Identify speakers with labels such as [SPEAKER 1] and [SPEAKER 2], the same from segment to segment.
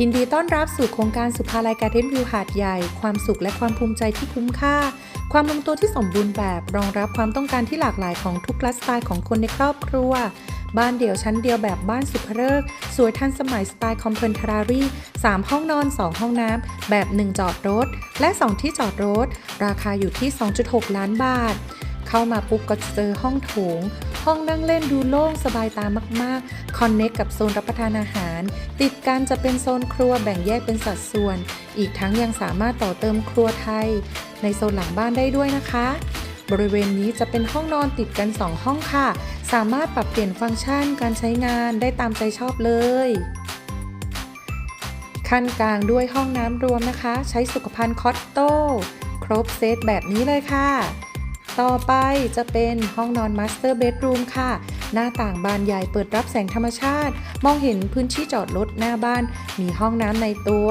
[SPEAKER 1] ยินดีต้อนรับสู่โครงการสุภาลัยการเทนวิวหาดใหญ่ ความสุขและความภูมิใจที่คุ้มค่า ความลงตัวที่สมบูรณ์แบบ รองรับความต้องการที่หลากหลายของทุกไลฟ์สไตล์ของคนในครอบครัว บ้านเดี่ยวชั้นเดียวแบบบ้านสุภเริกสวยทันสมัยสไตล์คอมเพลนทรารี3ห้องนอน 2 ห้องน้ำแบบ 1 จอดรถ และ 2 ที่จอดรถ ราคาอยู่ที่ 2.6 ล้านบาท เข้ามาปุ๊บก็จะเจอห้องโถง ห้องนั่งเล่นดูโล่งสบายตามากๆ คอนเน็กกับโซนรับประทานอาหาร ติดกันจะเป็นโซนครัวแบ่งแยกเป็นสัดส่วน อีกทั้งยังสามารถต่อเติมครัวไทย ในโซนหลังบ้านได้ด้วยนะคะ บริเวณนี้จะเป็นห้องนอนติดกัน 2 ห้องค่ะ สามารถปรับเปลี่ยนฟังก์ชันการใช้งานได้ตามใจชอบเลยขั้นกลางด้วยห้องน้ำรวมนะคะ ใช้สุขภัณฑ์คอตโต้ ครบเซตแบบนี้เลยค่ะ ต่อไปจะเป็นห้องนอนมาสเตอร์เบดรูมค่ะ หน้าต่างบานใหญ่เปิดรับแสงธรรมชาติ มองเห็นพื้นที่จอดรถหน้าบ้าน มีห้องน้ำในตัว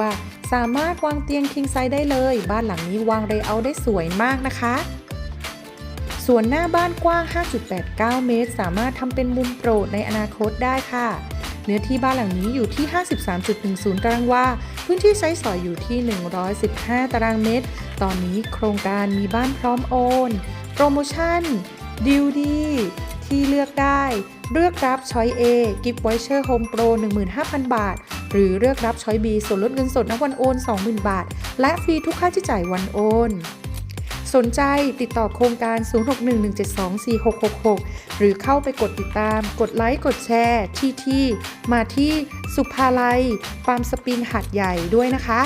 [SPEAKER 1] สามารถวางเตียงคิงไซส์ได้เลย บ้านหลังนี้วางเรเอาได้สวยมากนะคะส่วนหน้าบ้านกว้าง 5.89 เมตร สามารถทำเป็นมุมโปรดในอนาคตได้ค่ะ เนื้อที่บ้านหลังนี้อยู่ที่ 53.10 ตารางวา พื้นที่ใช้สอยอยู่ที่ 115 ตารางเมตร ตอนนี้โครงการมีบ้านพร้อมโอน โปรโมชั่นดิวดีที่เลือกได้ เลือกรับช้อย A กิฟต์ไวเชอร์โฮมโปร15,000 บาท หรือเลือกรับช้อย B ส่วนลดเงินสดณวันโอน 20,000 บาท และฟรีทุกค่าใช้จ่ายวันโอน สนใจติดต่อโครงการ 0611724666 หรือเข้าไปกดติดตาม กดไลค์ กดแชร์ ที่ที่ มาที่สุภาลัยฟาร์มสปริงหัดใหญ่ด้วยนะคะ